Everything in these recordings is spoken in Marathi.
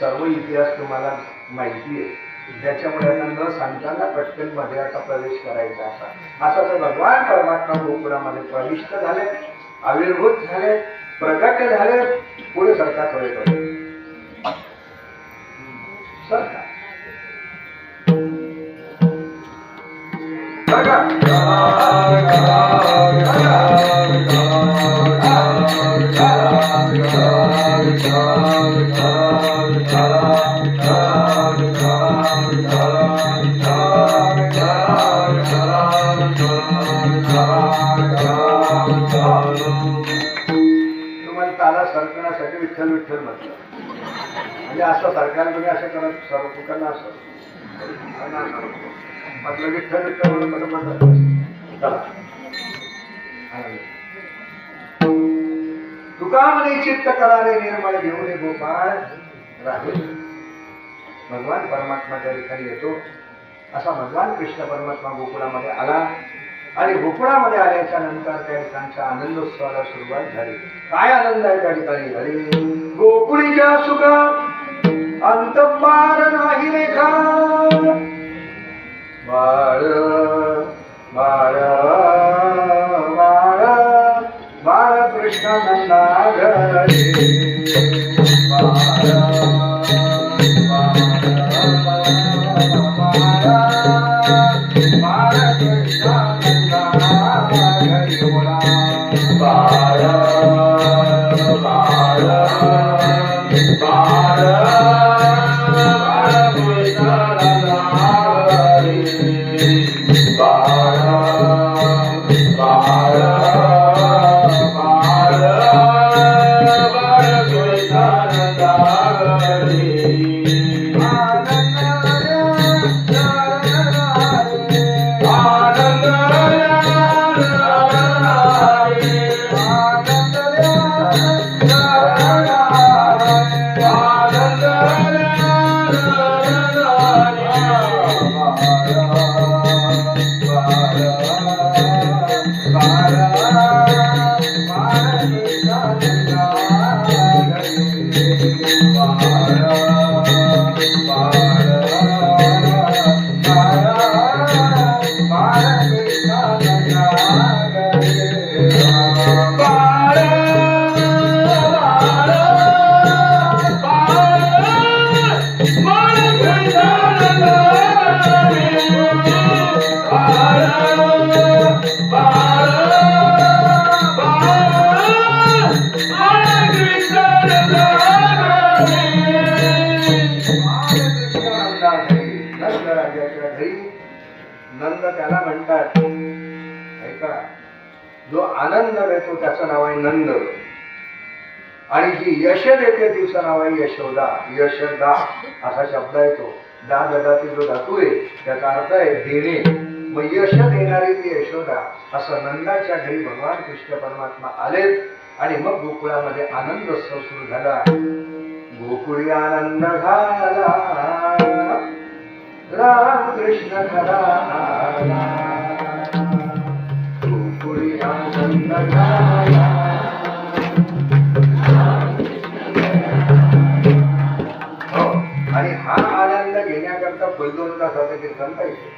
सर्व इतिहास तुम्हाला माहिती आहे. ज्याच्यामुळे न सांगताना पटकनमध्ये आता प्रवेश करायचा असा असा तर भगवान परमात्मा गोकुळामध्ये प्रविष्ट झाले आविर्भूत झाले प्रगट झाले पुढे सरका थोडे थोडे सरका तुम्हाला ताला सरकण्यासाठी विठ्ठल विठ्ठल म्हटलं म्हणजे असं सरकार असं करत सर्व असं. म्हटलं विठ्ठल विठ्ठल म्हणून मला चला. तुका म्हणे चित्त करारे निर्मळ घेऊन गोपाळ. राहील भगवान परमात्मा त्या ठिकाणी येतो असा भगवान कृष्ण परमात्मा गोकुळामध्ये आला आणि गोकुळामध्ये आल्याच्यानंतर त्या ठिकाणच्या आनंदोत्सवाला सुरुवात झाली. काय आनंद आहे त्या ठिकाणी? अरे गोकुळीच्या सुखा अंतपार नाही रेखा. बाळ बाळ बाळ बाळ कृष्ण नंदा घरी. बाळ. राजाच्या घरी नंद त्याला म्हणतात. ऐका जो आनंद देतो त्याचं नाव आहे नंद. आणि जी यश देते तिचं नाव आहे यशोदा. यशदा असा शब्द येतो दा ददाती जो धातू आहे त्याचा अर्थ आहे देणे. मग यश देणारी ती यशोदा असं नंदाच्या घरी भगवान कृष्ण परमात्मा आलेत आणि मग गोकुळामध्ये आनंद उत्सव सुरू झाला. गोकुळी आनंद झाला. राम कृष्ण खरा आला. गोकुळी आनंद झाला. हो, आणि हा आनंद घेण्याकरता दोन तासाचं कीर्तन पाहिजे.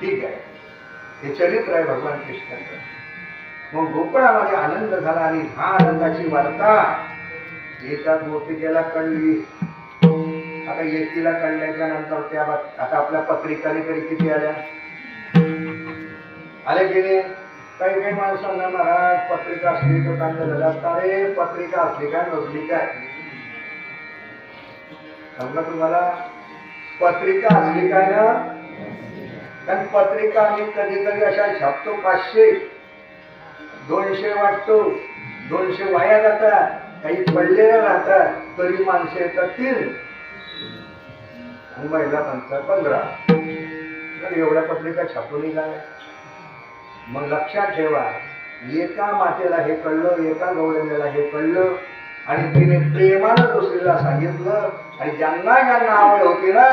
ठीक आहे. हे चरित्र आहे भगवान कृष्णाचं. मग गोकुळामध्ये आनंद झाला आणि हा आनंदाची वार्ता एका गोपिकेला कळली. आता येतीला कळल्याच्या नंतर त्या आता आपल्या पत्रिकाने तरी किती आल्या? आले की नाही? काही काही माणसांना महाराज पत्रिका असली तर चांगलं झालं? असतं अरे पत्रिका असली काय? नसली काय? समजा तुम्हाला? पत्रिका असली काय ना? कारण पत्रिका आम्ही कधीतरी अशा छापतो पाचशे दोनशे वाटतो दोनशे वाया जातात काही पडलेल्या राहतात तरी माणसं येतात तीन. आणि महिला माणसं पंधरा. तर एवढ्या पत्रिका छापूनही काय मग लक्षात ठेवा एका मातेला हे कळलं एका गौरंगाला हे कळलं आणि तिने प्रेमानं दुसरीला सांगितलं आणि ज्यांना ज्यांना आवड होती ना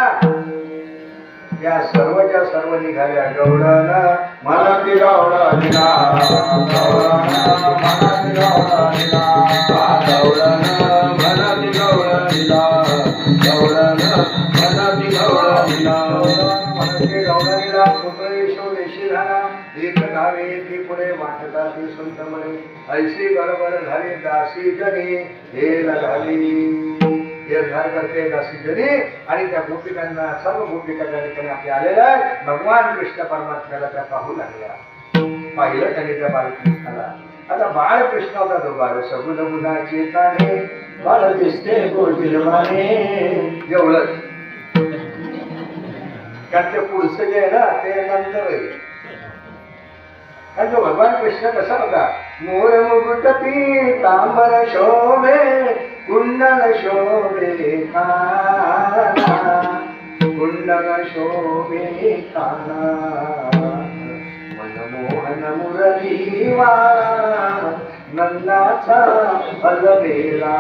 त्या सर्वच्या सर्व निघाल्या. गौडन मला ती गौडनिना गौडन मला ती गौडनिना गौडन म्हणे ऐशी गडबड झाली दासी जनी हे झाली हे धार करते दासी जनी आणि त्या गोपिकांना सर्व गोपिका ठिकाणी आपल्या आलेल्या आहेत. भगवान कृष्ण परमात्म्याला त्या पाहू लागल्या. पाहिलं त्याने त्या बालकृष्णाला. आता बाळकृष्ण होता तो बाळ सगुण गुणा चेताने. बाळ दिसते गोविलमाने एवढंच. कारण ते पुढचं जे आहे ना ते नंतर आहे कारण तो भगवान कृष्ण कसा होता? मोर मुकुट तांबर शोभे कुंडल शोभे काना कुंडल शोभे काना मनमोहन मुरली वाळा नंदाचा अलबेला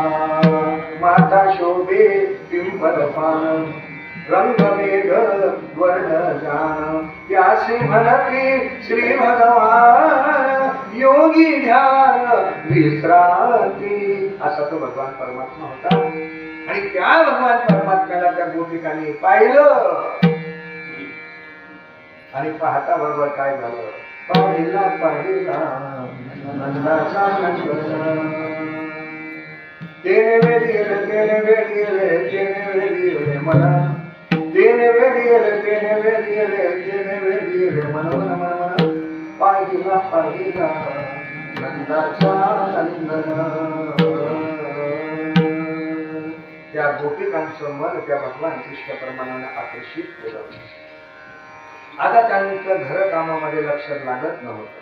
माता शोभे पिंपल पान रंगमेघ वर्ण जान. त्यासी म्हणती श्री भगवान. योगी ध्यान विश्रांती असा तो भगवान परमात्मा होता. आणि त्या भगवान परमात्म्याला त्या गोपिकांनी पाहिलं. आणि पाहता बरोबर काय झालं? पाहिला पाहिला नंदाचा नंदन. तेने वेडील तेने वेडील तेने वेडील मला तेने वेडील तेने वेडील तेने वेडील मन मन मन मन. पाहिला पाहिला. नंदाचा नंदन. त्या गोपिकांचं मन त्या भगवान कृष्ण प्रमाणाने आकर्षित केलं आता त्यांचं घर कामामध्ये लक्ष लागत नव्हतं.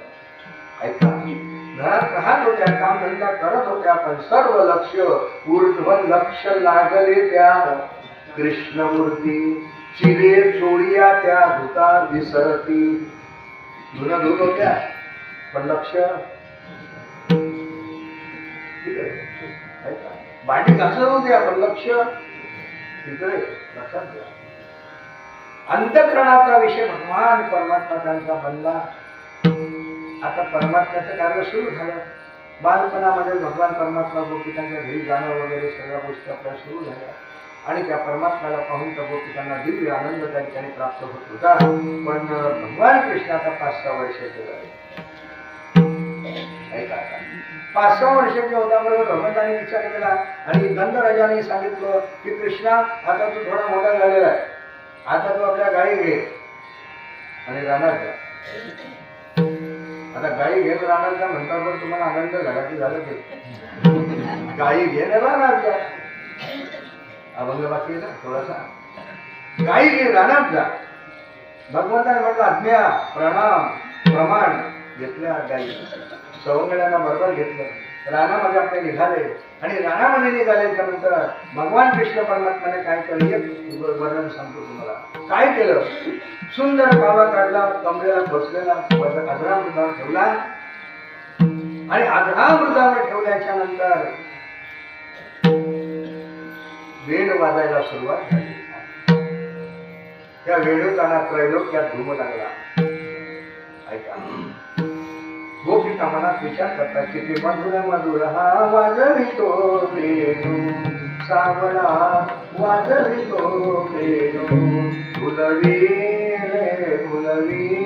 ऐका घरात राहत होत्या कामधंदा करत होत्या पण सर्व लक्ष ऊर्ध्व लक्ष लागले त्या कृष्णमूर्ती. चिरे चोळिया त्या धुता विसरती. जुना धुत होत्या पण लक्ष. ठीक आहे. ऐका. भांडी घासत होत्या पण लक्ष. तिकडे लक्षात घ्या. अंतकरणाचा विषय भगवान परमात्मा त्यांचा बनला. आता परमात्म्याचं कार्य सुरू झालं. बालपणामध्ये भगवान परमात्मा गोपिकांच्या घरी जाणं वगैरे सगळ्या गोष्टी आपल्या सुरू झाल्या. आणि त्या परमात्म्याला पाहून त्या गोपिकांना दिव्य आनंद त्या ठिकाणी प्राप्त होत होता. पण भगवान कृष्णाचा पाच सहा वर्षाचे झाले. पाच सहा वर्षाचे होता बरोबर भगवंताने विचार केला आणि गंधराजाने सांगितलं की कृष्णा आता तू थोडा मोठा झालेला आहे. आता तू आपल्या गाई घे. आणि राहणार का आता गाई घेत राहणार का म्हणता पण तुम्हाला आनंद झाला की झालं ते. गाई घेणे राहणार का अभंग बाकी आहे ना थोडासा. गाई घे राहणार जा. भगवंताने म्हटलं आज्ञा प्रणाम प्रमाण घेतल्या गाई सवंगड्यांना बरोबर घेतलं. रानामध्ये आपले निघाले. आणि रानामध्ये निघाल्याच्या नंतर भगवान कृष्ण परमात्म्याने काय केलं एक वर्णन सांगतो तुम्हाला. काय केलं? सुंदर बाबा काढला कमरेला बसलेला अधरामृतावर ठेवला. आणि अधरामृतावर ठेवल्याच्या नंतर वेड वाजायला सुरुवात झाली. त्या वेणूताना त्रैलोक्यात घुम लागला. ऐका. गोपिका मनात विचार करतात की ते मधुर मधुर हा वाजवितो वेणू सावळा वाजवितो वेणू फुलवी रे फुलवी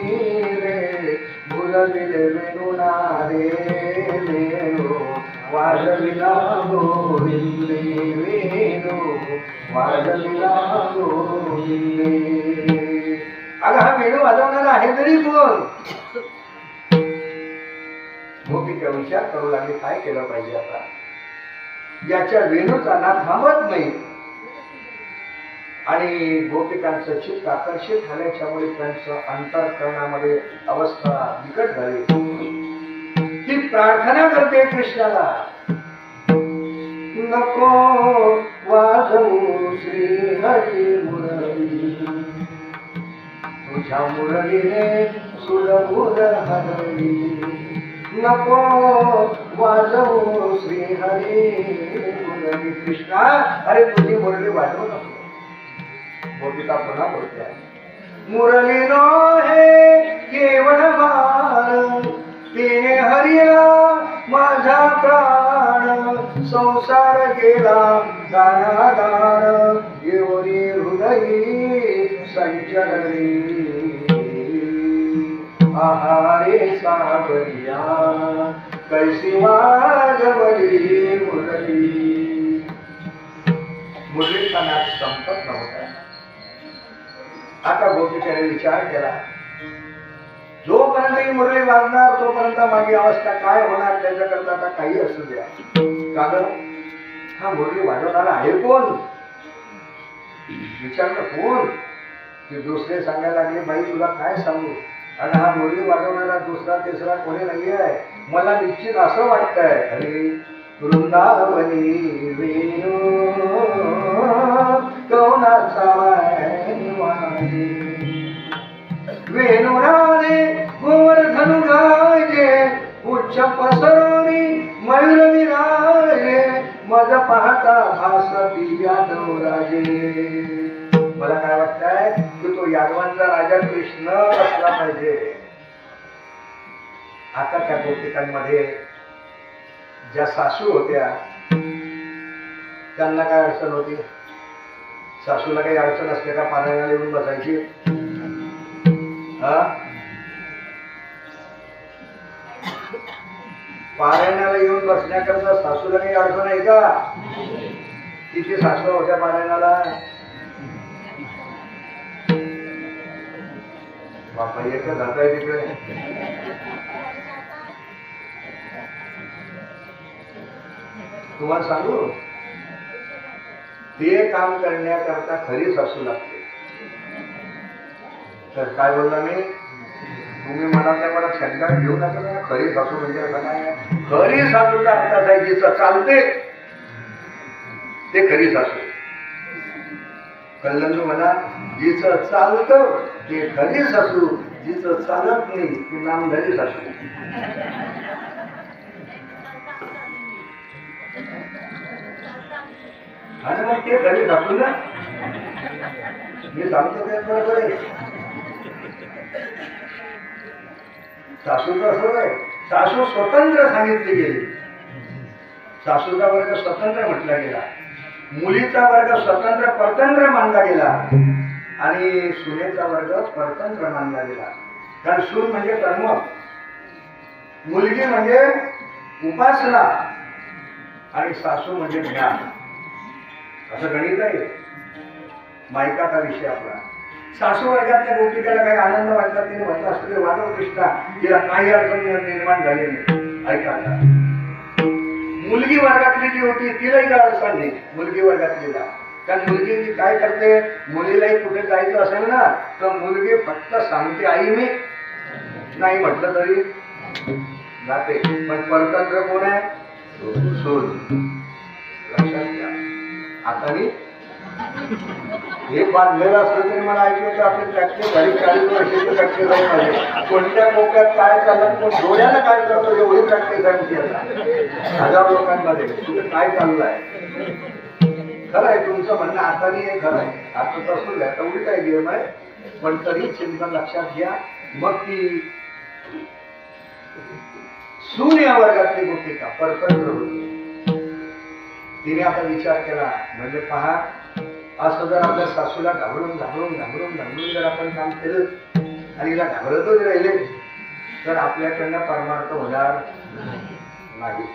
रे. फुलविले रे वेणुना वाजविला गोविंदे वेणू वाजविला गोविंदे अगं हा वेणू वाजवणार आहे तरी कोण? गोपिका विचार करू लागले काय केलं पाहिजे आता? याच्या वेणूचा ना थांबत नाही. आणि गोपिकांचं चित्त आकर्षित झाल्याच्यामुळे त्यांचं अंतरकरणामध्ये अवस्था बिकट झाली. ती प्रार्थना करते कृष्णाला. नको वाजवू श्री हरी मुरली. तुझ्या मुरलीने सुरभुर हरली नको वाजवू श्री हरी मुरली. कृष्णा अरे तुझी मुरली वाजवू नको गोपिका पुन्हा बोलते आहे. मुरली नो हे केवळ बाण तिने हरिला माझा प्राण. संसार गेला दारादार येवरी हृदयी संचरणी आहारे सागरिया कैसी वाजवली मुरली. मुरलीचा नाच संपत नव्हता. आता गोपीच्याने विचार केला जोपर्यंत ही मुरली वाजणार तोपर्यंत माझी अवस्था काय होणार त्याच्याकरता आता काही असू द्या. कागद हा मुरली वाजवणारा आहे कोण? विचारलं कोण? ते दुसरे सांगायला लागले बाई तुला काय सांगू? आणि हा मुरली वाजवणारा दुसरा तिसरा कोणी नाही आहे मला निश्चित असं वाटतंय. अरे वृंदावनी वेणू कवनाचा वाणी. वेणुराने गोवर्धन गाजे उच्च पसरणी मयूर विराजे मज पाहता भास यादव राजे मला काय वाटतंय की तो यादवांचा राजा कृष्ण असला पाहिजे. आता त्या गोपिकांमध्ये ज्या सासू होत्या त्यांना काय अडचण होती? सासूला काही अडचण असते का पाण्याला येऊन बसायची? हा? पारायणाला येऊन बसण्याकरता सासूला काही अडचण आहे का? तिथे सासू होत्या पारायणाला? बापा एक जाताय तिकडे. तुम्हाला सांगू? ते काम करण्याकरता खरी सासू लागते. तर काय बोलला मी? तुम्ही मनातल्या मला शंका घेऊ नका ना. खरी सासू म्हणजे असं नाही. खरी सासू अर्थ आहे जिचं चालते ते खरी सासू. कळलं म्हणा जिचं चालतं ते खरी सासू. जिचं चालत नाही ती नामधरी सासू. आणि मग ते खरी सासू ना. मी सांगतो ते बरोबर आहे. सासूचं असं आहे सासू स्वतंत्र सांगितली गेली. सासूचा वर्ग स्वतंत्र म्हटला गेला. मुलीचा वर्ग स्वतंत्र परतंत्र मानला गेला. आणि सुनेचा वर्ग परतंत्र मानला गेला. कारण सून म्हणजे कर्म मुलगी म्हणजे उपासना. आणि सासू म्हणजे ज्ञान. असं गणित आहे. मायकाचा विषय आपला? सासू वर्गातल्या गोपिकाला काही आनंद वाटला तिने म्हटलं असं ते वादव कृष्णा तिला काही अडचण निर्माण झाली नाही. ऐका मुलगी वर्गातली जी होती तिलाही काय अडचण नाही मुलगी वर्गातलीला कारण मुलगी काय करते मुलीलाही कुठे जायचं असेल ना तर मुलगी फक्त सांगते आई मी नाही म्हटलं तरी जाते. पण परतंत्र कोण आहे? सून लक्षात घ्या आता मी हे बांधलेलं असलं तरी मला ऐकलं तर आपले प्रॅक्टिस घरी चाळीस वर्षाची प्रॅक्टिस जाऊन पाहिजे कोणत्या कोपऱ्यात काय चालत कोण डोळ्याला काय करतो एवढी प्रॅक्टिस सांगते हजार लोकांमध्ये तुझं काय चाललं आहे खरं आहे तुमचं म्हणणं आता नाही हे खरं आहे. आता तसं घ्या तेवढी काय गेम आहे पण तरी चिंतन लक्षात घ्या. मग ती सून या वर्गातली गोष्टी का? परतंत्र होती. तिने आता विचार केला म्हणजे पहा असं जर आपल्या सासूला घाबरून घाबरून घाबरून घाबरून जर आपण काम केलं आणि हिला घाबरतच राहिले तर आपल्याकडनं परमार्थ होणार नाही.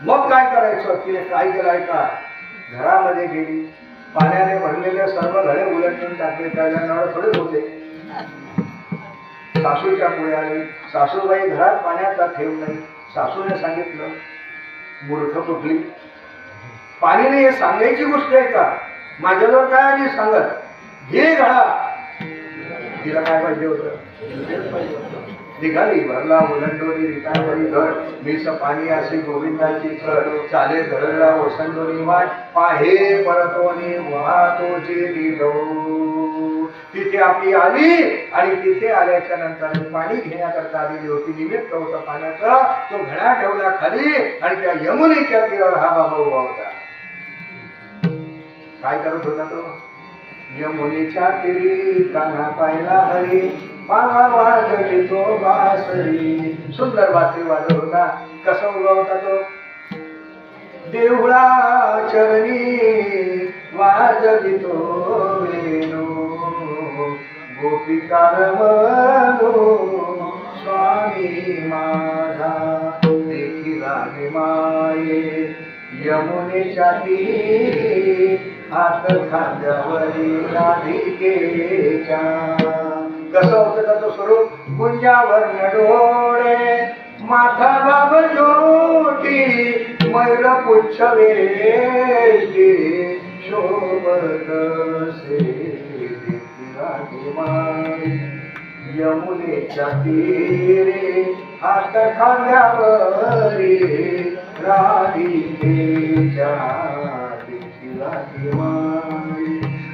मग काय करायचं? तिने काय केलं ऐका घरामध्ये गेली. पाण्याने भरलेले सर्व घडे उलटून टाकले. त्याला नळ थोडे होते. सासूच्या पुढे आले. सासूबाई घरात पाण्याचा ठेव नाही. सासूने सांगितलं मूर्ख कुठली? पाणी नाही हे सांगायची गोष्ट आहे का? माझ्याजवळ काय आली सांगत. घे घडा तिला काय पाहिजे होतं? निघाली भरला ओलंडोरी रिकाणवरी घर. मिस पाणी असे गोविंदाची कर चाले धरला ओसंडोरी वाट. पाहे परतोनी वाहतोची दिलो तिथे आपली आली आणि तिथे आल्याच्यानंतर पाणी घेण्याकरता आलेली होती. निमित्त होतं पाण्याचं. तो घडा ठेवला खाली आणि त्या यमुनेच्या तीरावर हा बाबा उभा होता. काय करत होता तो यमुनेच्या तिरी काना पाहिला हरी. पाहा वाजली तो बासरी. सुंदर बासरी वाजत होता कसा उभा होता तो? देवळा चरणी वाजवितो वेणू. गोपिका रमणो स्वामी माझा. देखी लागे माये. यमुनेच्या तिरी हात खांद्यावरी राधिकेच्या कसं होतं त्याचं स्वरूप? गुंजावर डोळे माथा बाब जोटी मैल पुच्छ वेष्टी शोभत यमुनेच्या तीरे हात खांद्यावरी राधिकेच्या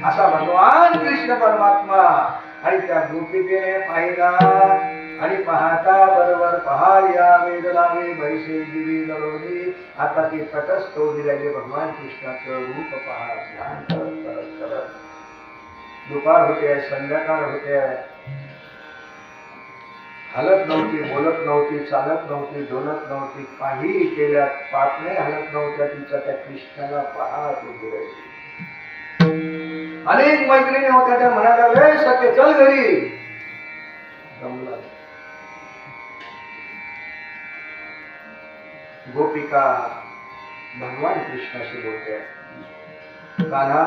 असा भगवान कृष्ण परमात्मा आणि त्या गोपिकेने पाहिला. आणि पाहता बरोबर पहाया वेद लावे भैसे दिवी दरोडी आता ती तटस्थ दिलेले भगवान कृष्णाचं रूप पहा. ध्यान करत करत करत. दुपार होते संध्याकाळ होते. हलत नव्हती बोलत नव्हती चालत नव्हती डोलत नव्हती. काही केल्यात नाही हलत नव्हत्या. तिच्या त्या कृष्णाला पाहत उभी राहिली. अनेक मैत्रिणी होत्या त्या म्हणाल्या वेळ सत्य चल घरी. गोपिका भगवान कृष्णाशी बोलते. कान्हा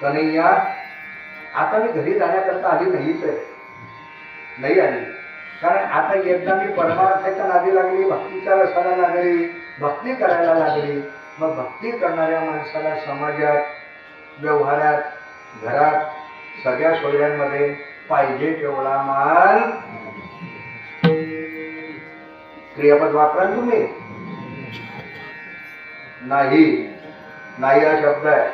कन्हैया आता मी घरी जाण्याकरता आली नाहीच आहे नाही आली. कारण आता एकदा मी परमार्थाच्या नादी लागली भक्तीच्या रसाला लागली भक्ती करायला लागली. मग भक्ती करणाऱ्या माणसाला समाजात व्यवहारात घरात सगळ्या सोयऱ्यांमध्ये पाहिजे तेवढा मान क्रियापद वापरा तुम्ही. नाही. नाही हा शब्द आहे.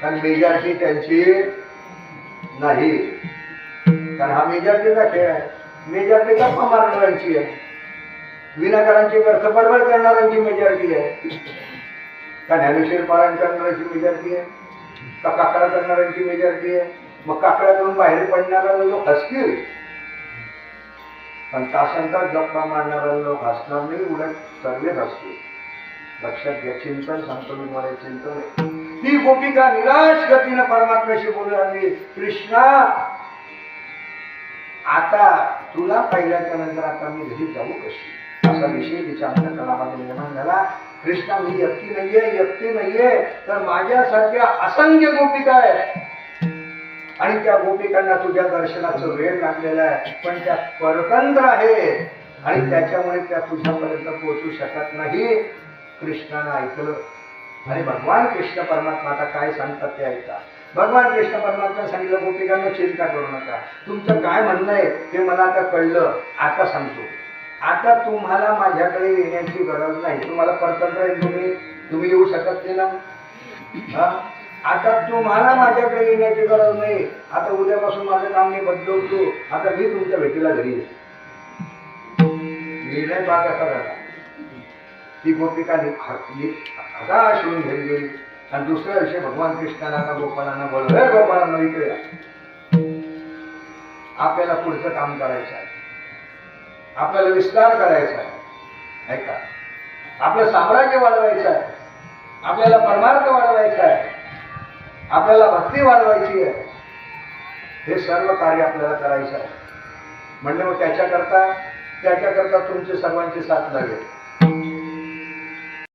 कारण मेजॉरिटी त्यांची नाही. कारण हा मेजॉरिटीचा खेळ आहे. मेजॉरिटी गप्पा मारणाऱ्यांची आहे. विनाकारांची व्यर्थ बडबड करणाऱ्यांची मेजॉरिटी आहे. का ज्ञानेश्वर पालन करणाऱ्यांची मेजॉरिटी आहे. का काकडा करणाऱ्यांची मेजॉरिटी आहे? मग काकड्यातून बाहेर पडणारा लोक हसतील. पण तासन तास गप्पा मारणारा लोक हसणार नाही उलट सर्वच हसतील. लक्षात घ्या चिंतन सांगतो मी मला चिंतन आहे. ती गोपिका निराश गतीनं परमात्म्याशी बोलू लागली कृष्णा आता तुला पाहिल्याच्या नंतर आता मी घरी जाऊ कशी? असा विषय तिच्या अंतकरणामध्ये निर्माण झाला. कृष्णा मी व्यक्ती नाहीये व्यक्ती नाहीये तर माझ्यासारख्या असंख्य गोपिका आहे आणि त्या गोपिकांना तुझ्या दर्शनाचं वेळ लागलेला आहे पण त्या परतंत्र आहे आणि त्याच्यामुळे त्या तुझ्यापर्यंत पोहोचू शकत नाही. कृष्णानं ऐकलं. आणि भगवान कृष्ण परमात्मा आता काय सांगतात ते ऐका. भगवान कृष्ण परमात्मा सांगितलं गोपिकांना चिंता करू नका. तुमचं काय म्हणणं आहे ते मला आता कळलं. आता सांगतो. आता तुम्हाला माझ्याकडे येण्याची गरज नाही. तुम्हाला परतंत्र आहे तुम्ही. तुम्ही येऊ शकत नाही ना? आता तुम्हाला माझ्याकडे येण्याची गरज नाही. आता उद्यापासून माझं काम मी बदलवतो. आता मी तुमच्या भेटीला घरी निर्णय मी बाग असा झाला? ती गोपिका आता शिवून घरी गेली. आणि दुसऱ्या दिवशी भगवान कृष्णाला गोपालांना बोलव गोपालांना इकडे आपल्याला पुढचं काम करायचं आहे. आपल्याला विस्तार करायचा आहे. ऐका आपलं साम्राज्य वाढवायचं आहे. आपल्याला परमार्थ वाढवायचा आहे. आपल्याला भक्ती वाढवायची आहे. हे सर्व कार्य आपल्याला करायचं आहे. म्हणजे मग त्याच्याकरता त्याच्याकरता तुमची सर्वांची साथ लागेल.